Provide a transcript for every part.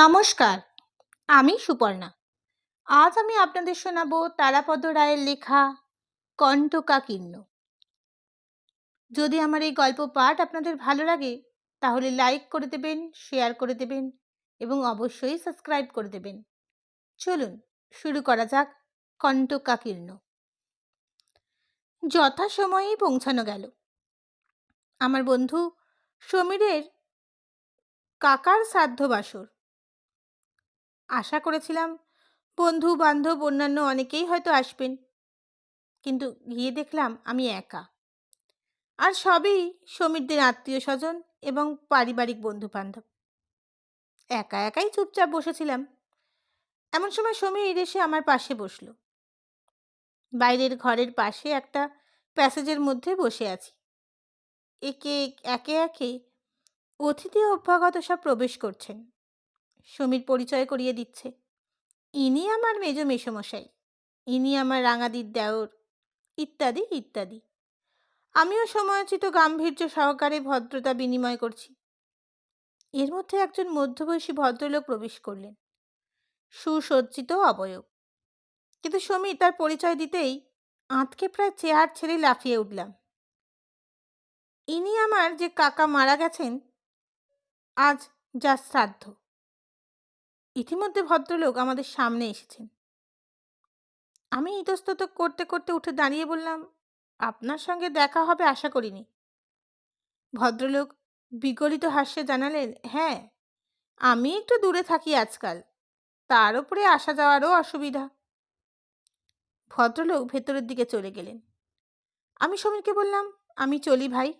নমস্কার, আমি সুপর্ণা। আজ আমি আপনাদের শোনাবো তারাপদ রায়ের লেখা কণ্টকাকীর্ণ যদি আমার এই গল্প পাঠ আপনাদের ভালো লাগে, তাহলে লাইক করে দেবেন শেয়ার করে দেবেন এবং অবশ্যই সাবস্ক্রাইব করে দেবেন। চলুন, শুরু করা যাক কণ্টকাকীর্ণ যথাসময়েই পৌঁছানো গেল। আমার বন্ধু সমীরের কাকার শ্রাদ্ধ বাসর আশা করেছিলাম বন্ধু, বান্ধব, অন্যান্য অনেকেই হয়তো আসবেন। কিন্তু গিয়ে দেখলাম আমি একা। আর সবই সমীরদের আত্মীয় স্বজন এবং পারিবারিক বন্ধু বান্ধব একা একাই চুপচাপ বসেছিলাম। এমন সময় সমীর এসে আমার পাশে বসল। বাইরের ঘরের পাশে একটা প্যাসেজের মধ্যে বসে আছি। একে একে একে অতিথি অভ্যাগত সব প্রবেশ করছেন। সমীর পরিচয় করিয়ে দিচ্ছে। ইনি আমার মেজ মেসমশাই। ইনি আমার রাঙাদির দেওর। ইত্যাদি ইত্যাদি। আমিও সময়োচিত গাম্ভীর্য সহকারে ভদ্রতা বিনিময় করছি। এর মধ্যে একজন মধ্যবয়সী ভদ্রলোক প্রবেশ করলেন। সুসজ্জিত অবয়ব। কিন্তু সমীর তার পরিচয় দিতেই আঁতকে প্রায় চেয়ার ছেড়ে লাফিয়ে উঠলাম। ইনি আমার যে কাকা মারা গেছেন, আজ যা শ্রাদ্ধ। ইতিমধ্যে ভদ্রলোক আমাদের সামনে এসেছেন। আমি ইতস্তত করতে করতে উঠে দাঁড়িয়ে বললাম, আপনার সঙ্গে দেখা হবে আশা করিনি। ভদ্রলোক বিগলিত হাস্যে জানালেন হ্যাঁ আমি একটু দূরে থাকি আজকাল। তার উপরে আসা যাওয়ারও অসুবিধা। ভদ্রলোক ভেতরের দিকে চলে গেলেন। আমি সমীরকে বললাম, আমি চলি ভাই।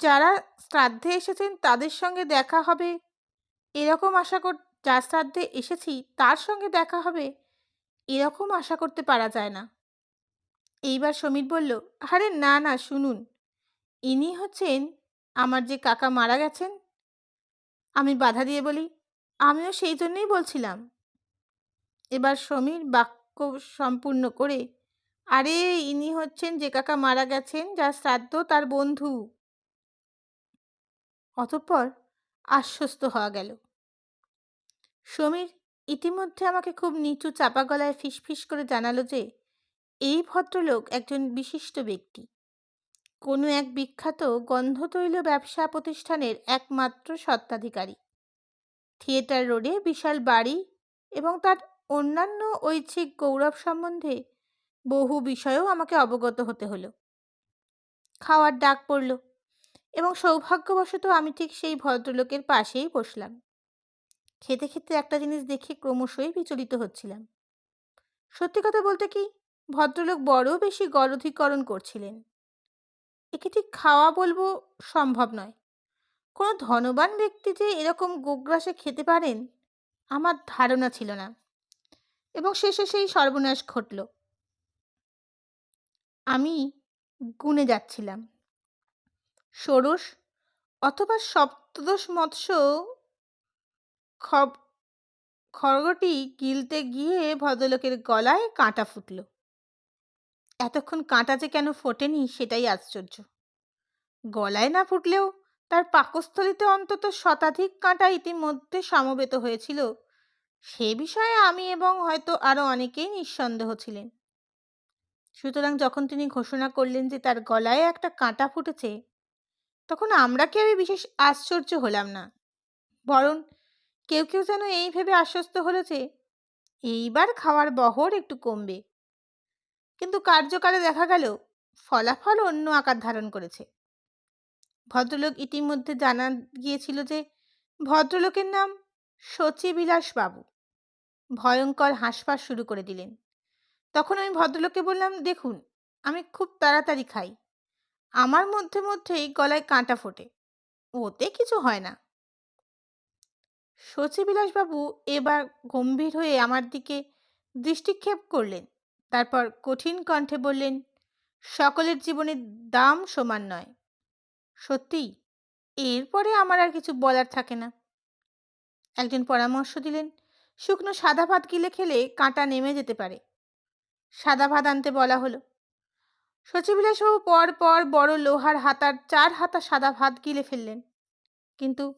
যারা শ্রাদ্ধে এসেছেন তাদের সঙ্গে দেখা হবে। এরকম আশা যার শ্রাদ্ধে এসেছি তার সঙ্গে দেখা হবে, এরকম আশা করতে পারা যায় না। এইবার সমীর বলল, আরে না না, শুনুন, ইনি হচ্ছেন আমার যে কাকা মারা গেছেন, আমি বাধা দিয়ে বলি, আমিও সেই জন্যই বলছিলাম। এবার সমীর বাক্য সম্পূর্ণ করে, আরে, ইনি হচ্ছেন যে কাকা মারা গেছেন, যার শ্রাদ্ধ তার বন্ধু। অতঃপর আশ্বস্ত হওয়া গেল। সমীর ইতিমধ্যে আমাকে খুব নিচু চাপা গলায় ফিসফিস করে জানালো যে, এই ভদ্রলোক একজন বিশিষ্ট ব্যক্তি। কোনো এক বিখ্যাত গন্ধতৈল ব্যবসা প্রতিষ্ঠানের একমাত্র সত্ত্বাধিকারী থিয়েটার রোডে বিশাল বাড়ি এবং তার অন্যান্য ঐচ্ছিক গৌরব সম্বন্ধে বহু বিষয়েও আমাকে অবগত হতে হলো। খাওয়ার ডাক পড়ল এবং সৌভাগ্যবশত আমি ঠিক সেই ভদ্রলোকের পাশেই বসলাম। খেতে খেতে একটা জিনিস দেখে ক্রমশই বিচলিত হচ্ছিলাম। সত্যি কথা বলতে কি, ভদ্রলোক বড় বেশি গরধিকরণ করছিলেন। একে ঠিক খাওয়া বলব সম্ভব নয়। কোনো ধনবান ব্যক্তি যে এরকম গোগ্রাসে খেতে পারেন, আমার ধারণা ছিল না। এবং শেষে সেই সর্বনাশ ঘটল। আমি গুনে যাচ্ছিলাম। ষোড়শ অথবা সপ্তদশ মৎস্য খব, খড়গটি গিলতে গিয়ে ভদ্রলোকের গলায় কাঁটা ফুটল। এতক্ষণ কাঁটা যে কেন ফোটেনি সেটাই আশ্চর্য। গলায় না ফুটলেও তার পাকস্থলিতে অন্তত শতাধিক কাঁটা ইতিমধ্যে সমবেত হয়েছিল। সে বিষয়ে আমি এবং হয়তো আরও অনেকেই নিঃসন্দেহ ছিলেন। সুতরাং যখন তিনি ঘোষণা করলেন যে তার গলায় একটা কাঁটা ফুটেছে, তখন আমরা কেউই বিশেষ আশ্চর্য হলাম না। বরং কেউ কেউ যেন এই ভেবে আশ্বস্ত হলো যে, এইবার খাওয়ার বহর একটু কমবে। কিন্তু কার্যকালে দেখা গেল, ফলাফল অন্য আকার ধারণ করেছে। ভদ্রলোক ইতিমধ্যে জানা গিয়েছিল যে, ভদ্রলোকের নাম শচীবিলাস বাবু। ভয়ঙ্কর হাসপাস শুরু করে দিলেন। তখন আমি ভদ্রলোককে বললাম, দেখুন, আমি খুব তাড়াতাড়ি খাই। আমার মধ্যে মধ্যেই গলায় কাঁটা ফোটে। ওতে কিছু হয় না। শচীবিলাসবাবু এবার গম্ভীর হয়ে আমার দিকে দৃষ্টিক্ষেপ করলেন। তারপর কঠিন কণ্ঠে বললেন, সকলের জীবনের দাম সমান নয়। সত্যিই এরপরে আমার আর কিছু বলার থাকে না। একজন পরামর্শ দিলেন, শুকনো সাদা ভাত গিলে খেলে কাঁটা নেমে যেতে পারে। সাদা ভাত আনতে বলা হলো। সচিবিলাসবাবু পর পর বড় লোহার হাতার চার হাতা সাদা ভাত গিলে ফেললেন। কিন্তু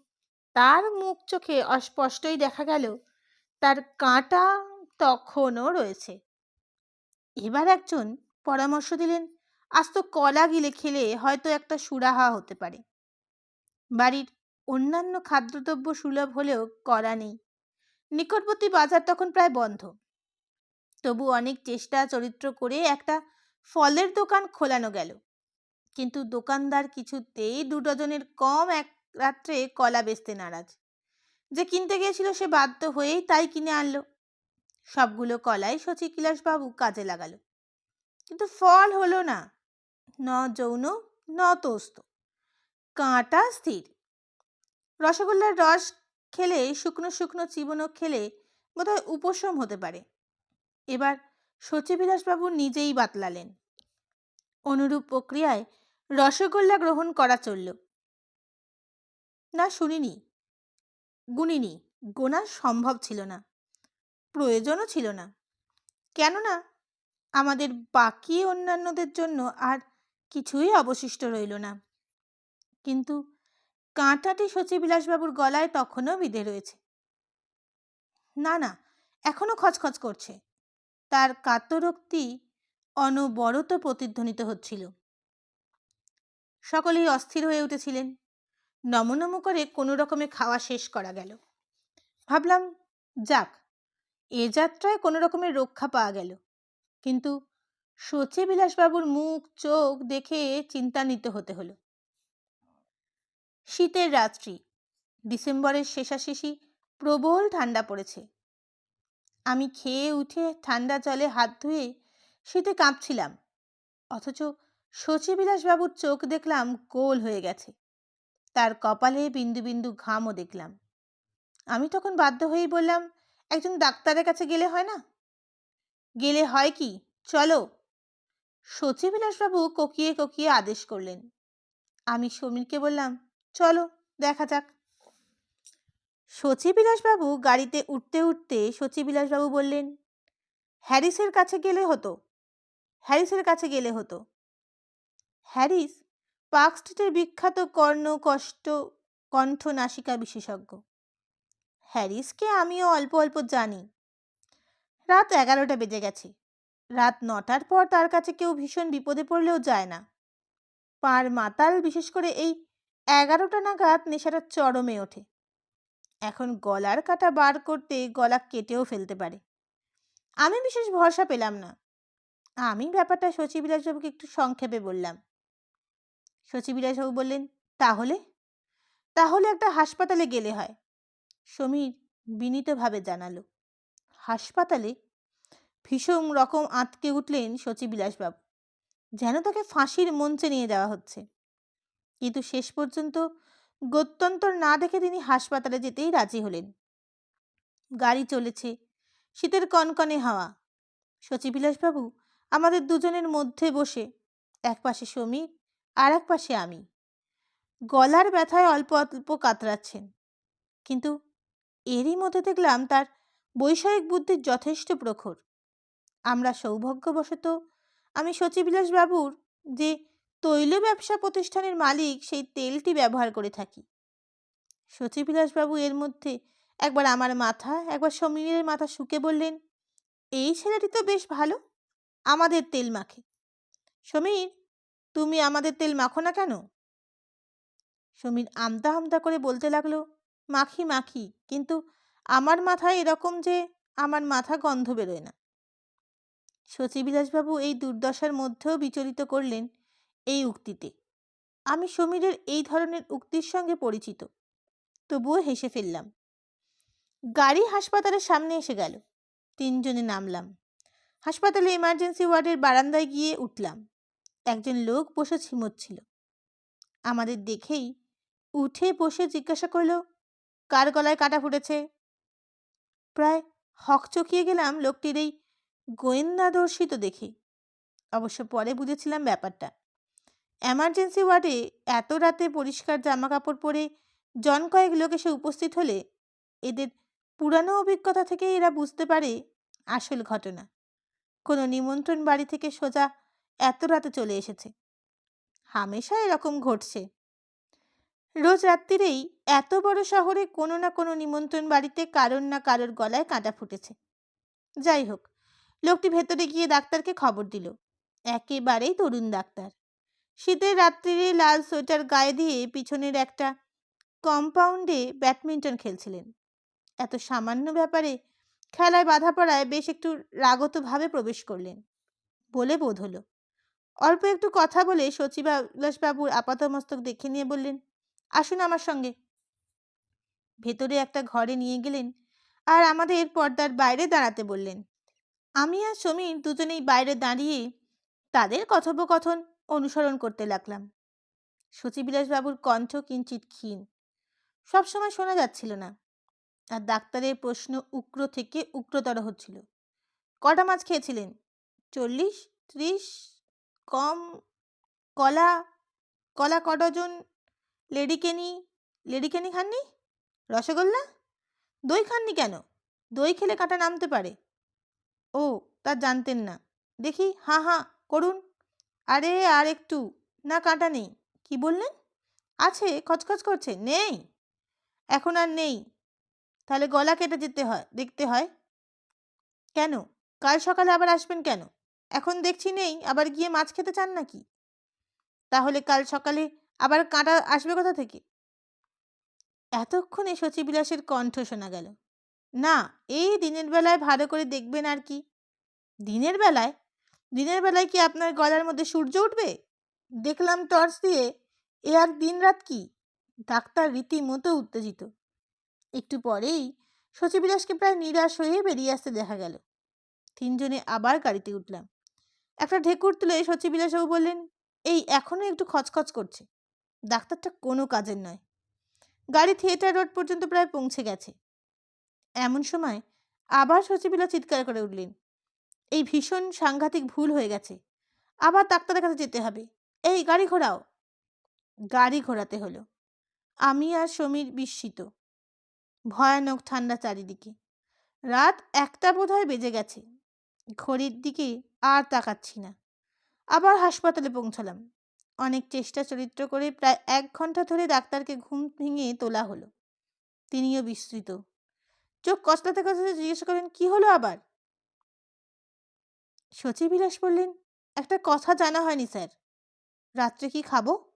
তার মুখ চোখে অস্পষ্টই দেখা গেল, তার কাঁটা তখনও রয়েছে। এবার একজন পরামর্শ দিলেন আজ তো কলা গিলে খেলে হয়তো একটা সুরাহা হতে পারে। বাড়ির অন্যান্য খাদ্যদ্রব্য সুলভ হলেও করা নেই। নিকটবর্তী বাজার তখন প্রায় বন্ধ। তবু অনেক চেষ্টা চরিত্র করে একটা ফলের দোকান খোলানো গেল। কিন্তু দোকানদার কিছুতেই দু ডজনের কম এক রাত্রে কলা বেচতে নারাজ। যে কিনতে গিয়েছিল সে বাধ্য হয়েই তাই কিনে আনলো। সবগুলো কলাই বাবু কাজে লাগালো। কিন্তু ফল হলো না, ন যৌন, ন তোস্ত। কাঁটা স্থির। রসগোল্লার রস খেলে, শুকনো শুকনো চিবনো খেলে বোধহয় উপশম হতে পারে। এবার সচিবিলাসবাবু নিজেই বাতলালেন। অনুরূপ প্রক্রিয়ায় রসগোল্লা গ্রহণ করা চলল। না শুনিনি। গুনিনি, গোনা সম্ভব ছিল না। প্রয়োজনও ছিল না। কেননা, আমাদের বাকি অন্যান্যদের জন্য আর কিছুই অবশিষ্ট রইল না। কিন্তু কাঁটাটি সচিবিলাসবাবুর গলায় তখনও বিঁধে রয়েছে। না না এখনও খচখচ করছে। তার কাতরোক্তি অনবরত প্রতিধ্বনিত হচ্ছিল। সকলেই অস্থির হয়ে উঠেছিলেন। নমনম করে কোনো রকমে খাওয়া শেষ করা গেল। ভাবলাম, যাক, এ যাত্রায় কোনো রকমের রক্ষা পাওয়া গেল। কিন্তু বিলাসবাবুর মুখ, চোখ দেখে চিন্তান্বিত হতে হলো। শীতের রাত্রি, ডিসেম্বরের শেষাশেষি, প্রবল ঠান্ডা পড়েছে। আমি খেয়ে উঠে ঠান্ডা জলে হাত ধুয়ে শীতে কাঁপছিলাম, অথচ শচীবিলাসবাবুর চোখ দেখলাম গোল হয়ে গেছে। তার কপালে বিন্দু বিন্দু ঘামও দেখলাম। আমি তখন বাধ্য হয়েই বললাম, একজন ডাক্তারের কাছে গেলে হয় না? গেলে হয় কি? চলো। সচিবিলাসবাবু কোকিয়ে কোকিয়ে আদেশ করলেন। আমি সমীরকে বললাম, চলো, দেখা যাক। সচিবিলাসবাবু গাড়িতে উঠতে উঠতে সচিবিলাসবাবু বললেন, হ্যারিসের কাছে গেলে হতো। হ্যারিসের কাছে গেলে হতো। হ্যারিস? পার্ক স্ট্রিটের বিখ্যাত কর্ণ, কষ্ট কণ্ঠ নাসিকা বিশেষজ্ঞ। হ্যারিসকে আমিও অল্প অল্প জানি। রাত এগারোটা বেজে গেছে। রাত নটার পর তার কাছে কেউ ভীষণ বিপদে পড়লেও যায় না। পার মাতাল, বিশেষ করে এই এগারোটা নাগাদ নেশাটা চরমে ওঠে। এখন গলার কাটা বার করতে গলা কেটেও ফেলতে পারে। আমি বিশেষ ভরসা পেলাম না। আমি ব্যাপারটা সচিবিলাসবাবুকে একটু সংক্ষেপে বললাম। সচিবিলাসবাবু বললেন, তাহলে? তাহলে একটা হাসপাতালে গেলে হয়। সমীর বিনীতভাবে জানালো। হাসপাতালে? ভীষণ রকম আঁতকে উঠলেন সচিবিলাসবাবু যেন তাকে ফাঁসির মঞ্চে নিয়ে যাওয়া হচ্ছে। কিন্তু শেষ পর্যন্ত গত্যন্তর না দেখে তিনি হাসপাতালে যেতেই রাজি হলেন। গাড়ি চলেছে, শীতের কনকনে হাওয়া। সচিবিলাসবাবু আমাদের দুজনের মধ্যে বসে। একপাশে সমীর আর এক পাশে আমি। গলার ব্যথায় অল্প অল্প কাতরাচ্ছেন। কিন্তু এরই মধ্যে দেখলাম তার বৈষয়িক বুদ্ধির যথেষ্ট প্রখর। আমরা সৌভাগ্যবশত আমি বাবুর যে তৈল ব্যবসা প্রতিষ্ঠানের মালিক, সেই তেলটি ব্যবহার করে থাকি। বাবু এর মধ্যে একবার আমার মাথা, একবার সমীরের মাথা শুকে বললেন, এই ছেলেটি তো বেশ ভালো, আমাদের তেল মাখে। সমীর তুমি আমাদের তেল মাখো না কেন? সমীর আমতা আমতা করে বলতে লাগল, মাখি মাখি, কিন্তু আমার মাথায় এরকম যে আমার মাথা গন্ধ বেরোয় না। শচীবিলাসবাবু এই দুর্দশার মধ্যেও বিচলিত করলেন এই উক্তিতে। আমি সমীরের এই ধরনের উক্তির সঙ্গে পরিচিত, তবুও হেসে ফেললাম। গাড়ি হাসপাতালের সামনে এসে গেল। তিনজনে নামলাম। হাসপাতালে ইমার্জেন্সি ওয়ার্ডের বারান্দায় গিয়ে উঠলাম। একজন লোক বসে ছিমচ্ছিল আমাদের দেখেই উঠে বসে জিজ্ঞাসা করল, কার গলায় কাটা ফুটেছে? প্রায় হকচকিয়ে গেলাম লোকটির এই গোয়েন্দাদর্শিত দেখে। অবশ্য পরে বুঝেছিলাম ব্যাপারটা। এমার্জেন্সি ওয়ার্ডে এত রাতে পরিষ্কার জামা কাপড় পরে জন কয়েক লোক এসে উপস্থিত হলে এদের পুরানো অভিজ্ঞতা থেকে এরা বুঝতে পারে আসল ঘটনা। কোনো নিমন্ত্রণ বাড়ি থেকে সোজা এত রাতে চলে এসেছে। হামেশা এরকম ঘটছে। রোজ রাত্রিরেই এত বড় শহরে কোনো না কোনো নিমন্ত্রণ বাড়িতে কারোর না কারোর গলায় কাঁটা ফুটেছে। যাই হোক, লোকটি ভেতরে গিয়ে ডাক্তারকে খবর দিল। একেবারেই তরুণ ডাক্তার। শীতের রাত্রিরে লাল সোয়েটার গায়ে দিয়ে পিছনের একটা কম্পাউন্ডে ব্যাডমিন্টন খেলছিলেন। এত সামান্য ব্যাপারে খেলায় বাধা পড়ায় বেশ একটু রাগতভাবে প্রবেশ করলেন বলে বোধ হলো। অল্প একটু কথা বলে সচিবাবিলাসবাবুর আপাতমস্তক দেখে নিয়ে বললেন, আসুন আমার সঙ্গে। ভেতরে একটা ঘরে নিয়ে গেলেন আর আমাদের পর্দার বাইরে দাঁড়াতে বললেন, আমি আর সমীর দুজনেই বাইরে দাঁড়িয়ে তাদের কথোপকথন অনুসরণ করতে লাগলাম। সচিবিলাসবাবুর কণ্ঠ কিঞ্চিত ক্ষীণ সবসময় শোনা যাচ্ছিল না আর ডাক্তারের প্রশ্ন উগ্র থেকে উগ্রতর হচ্ছিল, কটা মাছ খেয়েছিলেন? চল্লিশ, ত্রিশ কম কলা কলা ক ডজন লেডিকেনি লেডিকেনি খাননি? রসগোল্লা? দই খাননি কেন? দই খেলে কাঁটা নামতে পারে। ও, তা জানতেন না। দেখি, হাঁ হাঁ, করুন। আরে, আর একটু। না, কাঁটা নেই। কি বললেন? আছে, খচখচ করছে। নেই। এখন আর নেই। তাহলে গলা কেটে যেতে হয়, দেখতে হয়। কেন? কাল সকালে আবার আসবেন কেন? এখন দেখছি নেই, আবার গিয়ে মাছ খেতে চান নাকি? তাহলে কাল সকালে আবার কাঁটা আসবে কোথা থেকে? এতক্ষণে শচীবিলাসের কণ্ঠ শোনা গেল। না, এই দিনের বেলায় ভালো করে দেখবেন আর কি। দিনের বেলায়? দিনের বেলায় কি আপনার গলার মধ্যে সূর্য উঠবে? দেখলাম টর্চ দিয়ে এ আর দিন রাত কি? ডাক্তার রীতিমতো উত্তেজিত। একটু পরেই শচীবিলাসকে প্রায় নিরাশ হয়ে বেরিয়ে আসতে দেখা গেল। তিনজনে আবার গাড়িতে উঠলাম। একটা ঢেকুর তুলে শচীবিলাসবাবু বললেন, এই এখনও একটু খচখচ করছে। ডাক্তারটা কোনো কাজের নয়। গাড়ি থিয়েটার রোড পর্যন্ত প্রায় পৌঁছে গেছে। এমন সময় আবার সচিবিলা চিৎকার করে উঠলেন, এই ভীষণ সাংঘাতিক ভুল হয়ে গেছে। আবার ডাক্তারের কাছে যেতে হবে। এই গাড়ি ঘোরাও। গাড়ি ঘোরাতে হলো। আমি আর সমীর বিস্মিত। ভয়ানক ঠান্ডা চারিদিকে। রাত একটা বোধহয় বেজে গেছে। ঘড়ির দিকে আর তাকাচ্ছি না। আবার হাসপাতালে পৌঁছালাম। অনেক চেষ্টা চরিত্র করে প্রায় এক ঘণ্টা ধরে ডাক্তারকে ঘুম ভেঙে তোলা হলো। তিনিও বিস্তৃত চোখ কচলাতে কচলাতে জিজ্ঞেস করেন কি হলো আবার? সচিবিলাস বললেন, একটা কথা জানা হয়নি, স্যার। রাত্রে কি খাব?